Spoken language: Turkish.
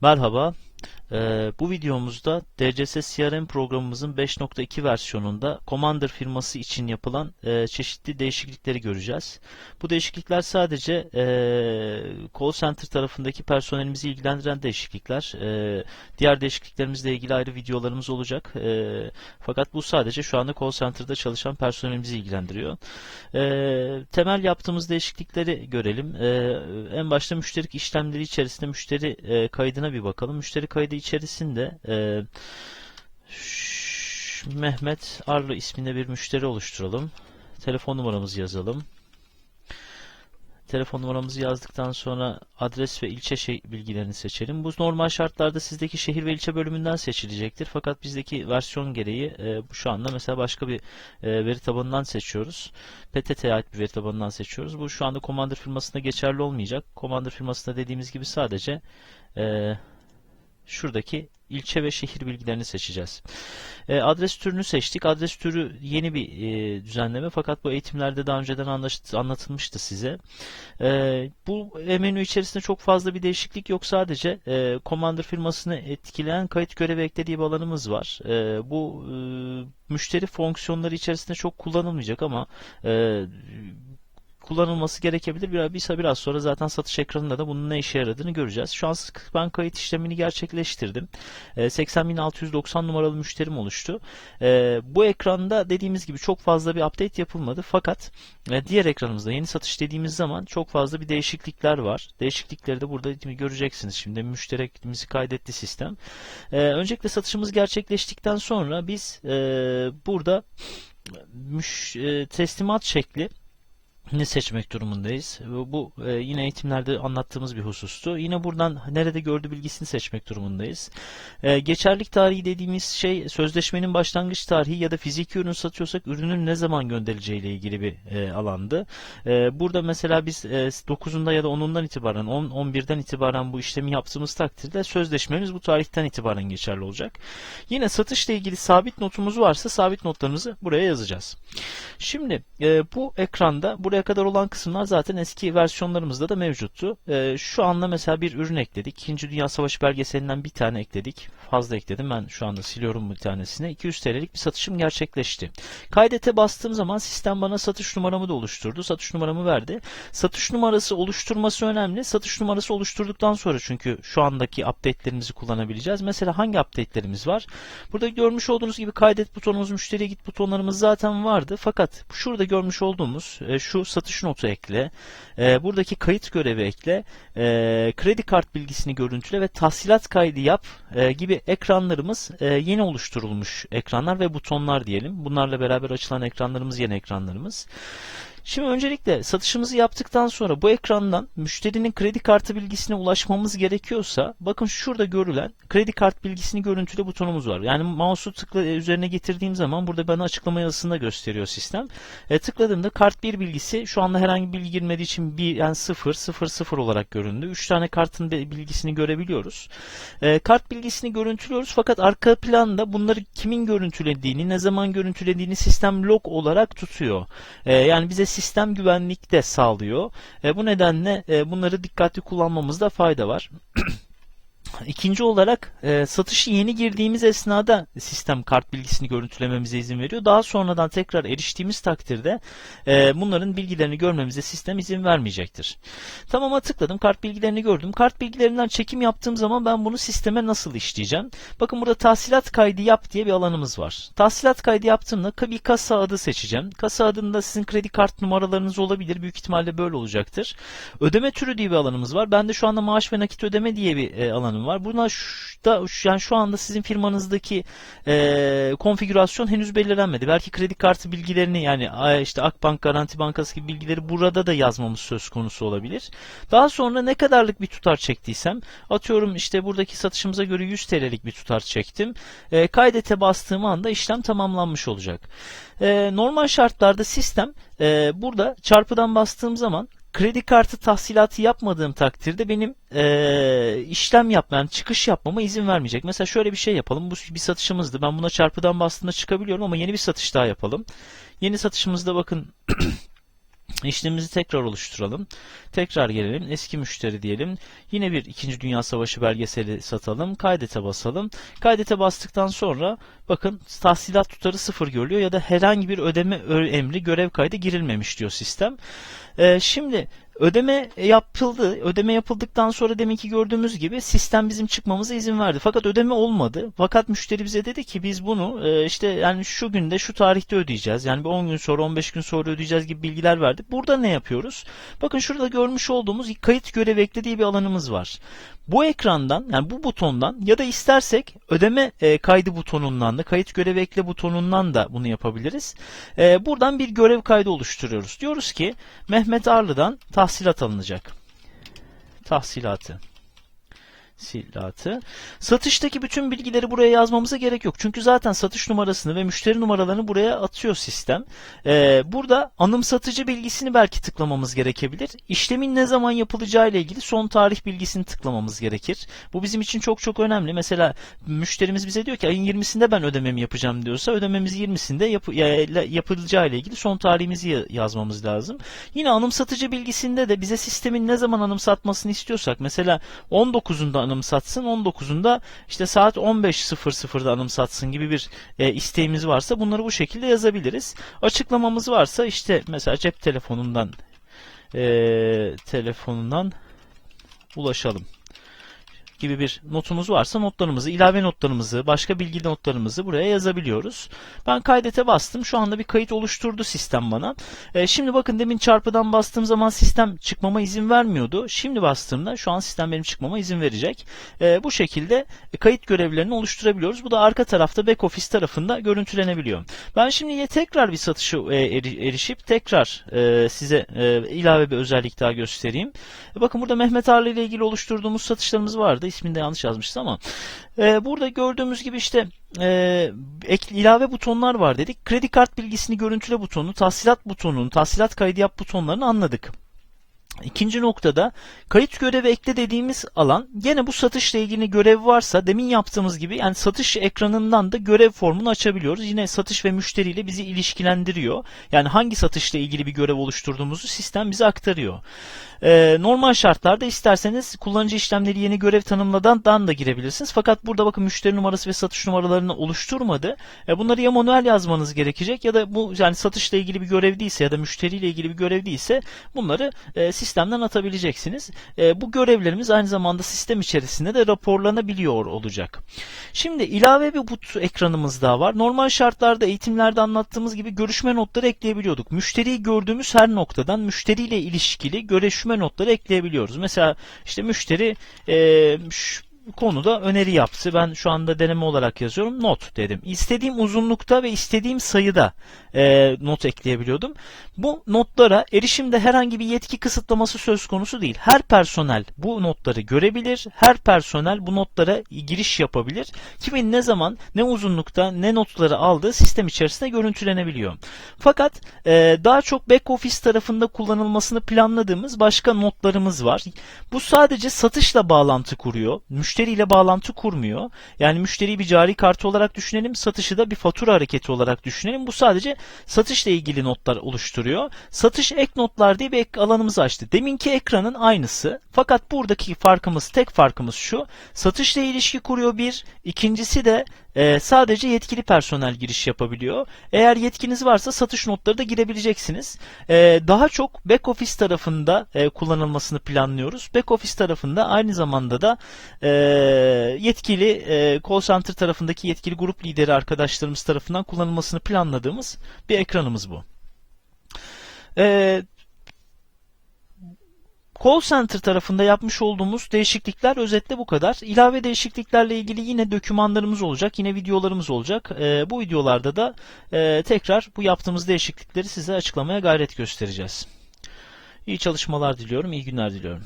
巴特巴。Ee, bu videomuzda DCS CRM programımızın 5.2 versiyonunda Commander firması için yapılan e, çeşitli değişiklikleri göreceğiz. Bu değişiklikler sadece e, call center tarafındaki personelimizi ilgilendiren değişiklikler. E, diğer değişikliklerimizle ilgili ayrı videolarımız olacak. E, fakat bu sadece şu anda call center'da çalışan personelimizi ilgilendiriyor. E, temel yaptığımız değişiklikleri görelim. E, en başta müşterik işlemleri içerisinde müşteri e, kaydına bir bakalım. Müşteri kaydı içerisinde e, Mehmet Arlı isminde bir müşteri oluşturalım. Telefon numaramızı yazalım. Telefon numaramızı yazdıktan sonra adres ve ilçe şey bilgilerini seçelim. Bu normal şartlarda sizdeki şehir ve ilçe bölümünden seçilecektir. Fakat bizdeki versiyon gereği e, şu anda mesela başka bir e, veri tabanından seçiyoruz. PTT'ye ait bir veri tabanından seçiyoruz. Bu şu anda Commander firmasında geçerli olmayacak. Commander firmasında dediğimiz gibi sadece e, şuradaki ilçe ve şehir bilgilerini seçeceğiz. E, adres türünü seçtik. Adres türü yeni bir e, düzenleme fakat bu eğitimlerde daha önceden anlatılmıştı size. E, bu menü içerisinde çok fazla bir değişiklik yok. Sadece e, Commander firmasını etkileyen kayıt görevi eklediği bir alanımız var. E, bu e, müşteri fonksiyonları içerisinde çok kullanılmayacak ama e, kullanılması gerekebilir. Biraz, biraz, sonra zaten satış ekranında da bunun ne işe yaradığını göreceğiz. Şu an ben kayıt işlemini gerçekleştirdim. E, 80.690 numaralı müşterim oluştu. E, bu ekranda dediğimiz gibi çok fazla bir update yapılmadı. Fakat e, diğer ekranımızda yeni satış dediğimiz zaman çok fazla bir değişiklikler var. Değişiklikleri de burada göreceksiniz. Şimdi müşterekimizi kaydetti sistem. E, öncelikle satışımız gerçekleştikten sonra biz e, burada müş, e, teslimat şekli ne seçmek durumundayız. Bu e, yine eğitimlerde anlattığımız bir husustu. Yine buradan nerede gördü bilgisini seçmek durumundayız. E, geçerlik tarihi dediğimiz şey sözleşmenin başlangıç tarihi ya da fiziki ürün satıyorsak ürünün ne zaman gönderileceği ile ilgili bir e, alandı. Burada mesela biz e, 9'unda ya da 10'undan itibaren 10 11'den itibaren bu işlemi yaptığımız takdirde sözleşmemiz bu tarihten itibaren geçerli olacak. Yine satışla ilgili sabit notumuz varsa sabit notlarımızı buraya yazacağız. Şimdi bu ekranda buraya kadar olan kısımlar zaten eski versiyonlarımızda da mevcuttu. E, şu anda mesela bir ürün ekledik. İkinci Dünya Savaşı belgeselinden bir tane ekledik. Fazla ekledim. Ben şu anda siliyorum bir tanesini. 200 TL'lik bir satışım gerçekleşti. Kaydete bastığım zaman sistem bana satış numaramı da oluşturdu. Satış numaramı verdi. Satış numarası oluşturması önemli. Satış numarası oluşturduktan sonra çünkü şu andaki update'lerimizi kullanabileceğiz. Mesela hangi update'lerimiz var? Burada görmüş olduğunuz gibi kaydet butonumuz, müşteriye git butonlarımız zaten vardı. Fakat şurada görmüş olduğumuz e, şu satış notu ekle, e, buradaki kayıt görevi ekle, e, kredi kart bilgisini görüntüle ve tahsilat kaydı yap e, gibi ekranlarımız e, yeni oluşturulmuş ekranlar ve butonlar diyelim. Bunlarla beraber açılan ekranlarımız yeni ekranlarımız. Şimdi öncelikle satışımızı yaptıktan sonra bu ekrandan müşterinin kredi kartı bilgisine ulaşmamız gerekiyorsa bakın şurada görülen kredi kart bilgisini görüntüle butonumuz var. Yani mouse'u tıkla üzerine getirdiğim zaman burada bana açıklama yazısında gösteriyor sistem. E, tıkladığımda kart 1 bilgisi şu anda herhangi bir bilgi girmediği için bir yani 0 0 0 olarak göründü. 3 tane kartın bilgisini görebiliyoruz. E, kart bilgisini görüntülüyoruz fakat arka planda bunları kimin görüntülediğini, ne zaman görüntülediğini sistem log olarak tutuyor. E, yani bize sistem güvenlik de sağlıyor. E, bu nedenle e, bunları dikkatli kullanmamızda fayda var. İkinci olarak e, satışı yeni girdiğimiz esnada sistem kart bilgisini görüntülememize izin veriyor. Daha sonradan tekrar eriştiğimiz takdirde e, bunların bilgilerini görmemize sistem izin vermeyecektir. Tamam'a tıkladım. Kart bilgilerini gördüm. Kart bilgilerinden çekim yaptığım zaman ben bunu sisteme nasıl işleyeceğim? Bakın burada tahsilat kaydı yap diye bir alanımız var. Tahsilat kaydı yaptığımda bir kasa adı seçeceğim. Kasa adında sizin kredi kart numaralarınız olabilir. Büyük ihtimalle böyle olacaktır. Ödeme türü diye bir alanımız var. Bende şu anda maaş ve nakit ödeme diye bir e, alanım var. Buna şu, da, yani şu anda sizin firmanızdaki e, konfigürasyon henüz belirlenmedi. Belki kredi kartı bilgilerini yani işte Akbank, Garanti Bankası gibi bilgileri burada da yazmamız söz konusu olabilir. Daha sonra ne kadarlık bir tutar çektiysem atıyorum işte buradaki satışımıza göre 100 TL'lik bir tutar çektim. E, kaydete bastığım anda işlem tamamlanmış olacak. E, normal şartlarda sistem e, burada çarpıdan bastığım zaman kredi kartı tahsilatı yapmadığım takdirde benim e, işlem yapmam, çıkış yapmama izin vermeyecek. Mesela şöyle bir şey yapalım. Bu bir satışımızdı. Ben buna çarpıdan bastığında çıkabiliyorum ama yeni bir satış daha yapalım. Yeni satışımızda bakın İşlemimizi tekrar oluşturalım. Tekrar gelelim. Eski müşteri diyelim. Yine bir 2. Dünya Savaşı belgeseli satalım. Kaydete basalım. Kaydete bastıktan sonra bakın tahsilat tutarı sıfır görülüyor ya da herhangi bir ödeme emri görev kaydı girilmemiş diyor sistem. Ee, şimdi ödeme yapıldı. Ödeme yapıldıktan sonra deminki gördüğümüz gibi sistem bizim çıkmamıza izin verdi. Fakat ödeme olmadı. Fakat müşteri bize dedi ki biz bunu e, işte yani şu günde şu tarihte ödeyeceğiz. Yani bir 10 gün sonra 15 gün sonra ödeyeceğiz gibi bilgiler verdi. Burada ne yapıyoruz? Bakın şurada görmüş olduğumuz kayıt görev eklediği bir alanımız var. Bu ekrandan yani bu butondan ya da istersek ödeme e, kaydı butonundan da kayıt görev ekle butonundan da bunu yapabiliriz. E, buradan bir görev kaydı oluşturuyoruz. Diyoruz ki Mehmet Arlı'dan tahsilat alınacak. Tahsilatı silatı. Satıştaki bütün bilgileri buraya yazmamıza gerek yok. Çünkü zaten satış numarasını ve müşteri numaralarını buraya atıyor sistem. Ee, burada anımsatıcı bilgisini belki tıklamamız gerekebilir. İşlemin ne zaman yapılacağı ile ilgili son tarih bilgisini tıklamamız gerekir. Bu bizim için çok çok önemli. Mesela müşterimiz bize diyor ki ayın 20'sinde ben ödememi yapacağım diyorsa ödememiz 20'sinde yapı, ya- yapılacağı ile ilgili son tarihimizi ya- yazmamız lazım. Yine anımsatıcı bilgisinde de bize sistemin ne zaman anımsatmasını istiyorsak mesela 19'unda anımsatsın 19'unda işte saat 15.00'da anımsatsın gibi bir e, isteğimiz varsa bunları bu şekilde yazabiliriz. Açıklamamız varsa işte mesela cep telefonundan e, telefonundan ulaşalım gibi bir notumuz varsa notlarımızı, ilave notlarımızı, başka bilgi notlarımızı buraya yazabiliyoruz. Ben kaydete bastım. Şu anda bir kayıt oluşturdu sistem bana. E, şimdi bakın demin çarpıdan bastığım zaman sistem çıkmama izin vermiyordu. Şimdi bastığımda şu an sistem benim çıkmama izin verecek. E, bu şekilde kayıt görevlerini oluşturabiliyoruz. Bu da arka tarafta back office tarafında görüntülenebiliyor. Ben şimdi tekrar bir satışa e, eri- erişip tekrar e, size e, ilave bir özellik daha göstereyim. Bakın burada Mehmet Arlı ile ilgili oluşturduğumuz satışlarımız vardı. İsmini de yanlış yazmışız ama e, burada gördüğümüz gibi işte e, ek, ilave butonlar var dedik. Kredi kart bilgisini görüntüle butonu, tahsilat butonunu, tahsilat kaydı yap butonlarını anladık. İkinci noktada kayıt görevi ekle dediğimiz alan gene bu satışla ilgili görev varsa demin yaptığımız gibi yani satış ekranından da görev formunu açabiliyoruz. Yine satış ve müşteriyle bizi ilişkilendiriyor. Yani hangi satışla ilgili bir görev oluşturduğumuzu sistem bize aktarıyor. Ee, normal şartlarda isterseniz kullanıcı işlemleri yeni görev tanımladan da girebilirsiniz. Fakat burada bakın müşteri numarası ve satış numaralarını oluşturmadı. E, bunları ya manuel yazmanız gerekecek ya da bu yani satışla ilgili bir görev değilse ya da müşteriyle ilgili bir görev değilse bunları e, sistemden atabileceksiniz. E, bu görevlerimiz aynı zamanda sistem içerisinde de raporlanabiliyor olacak. Şimdi ilave bir but ekranımız daha var. Normal şartlarda eğitimlerde anlattığımız gibi görüşme notları ekleyebiliyorduk. Müşteriyi gördüğümüz her noktadan müşteriyle ilişkili görüşme notları ekleyebiliyoruz. Mesela işte müşteri e, konuda öneri yaptı. Ben şu anda deneme olarak yazıyorum. Not dedim. İstediğim uzunlukta ve istediğim sayıda e, not ekleyebiliyordum. Bu notlara erişimde herhangi bir yetki kısıtlaması söz konusu değil. Her personel bu notları görebilir. Her personel bu notlara giriş yapabilir. Kimin ne zaman, ne uzunlukta, ne notları aldığı sistem içerisinde görüntülenebiliyor. Fakat e, daha çok back office tarafında kullanılmasını planladığımız başka notlarımız var. Bu sadece satışla bağlantı kuruyor. Müşteriyle bağlantı kurmuyor. Yani müşteriyi bir cari kartı olarak düşünelim. Satışı da bir fatura hareketi olarak düşünelim. Bu sadece satışla ilgili notlar oluşturuyor. Satış ek notlar diye bir ek alanımızı açtı. Deminki ekranın aynısı. Fakat buradaki farkımız, tek farkımız şu. Satışla ilişki kuruyor bir. İkincisi de e, sadece yetkili personel giriş yapabiliyor. Eğer yetkiniz varsa satış notları da girebileceksiniz. E, daha çok back office tarafında e, kullanılmasını planlıyoruz. Back office tarafında aynı zamanda da e, yetkili e, call center tarafındaki yetkili grup lideri arkadaşlarımız tarafından kullanılmasını planladığımız bir ekranımız bu. E, Call Center tarafında yapmış olduğumuz değişiklikler özetle bu kadar. İlave değişikliklerle ilgili yine dokümanlarımız olacak, yine videolarımız olacak. Ee, bu videolarda da e, tekrar bu yaptığımız değişiklikleri size açıklamaya gayret göstereceğiz. İyi çalışmalar diliyorum, iyi günler diliyorum.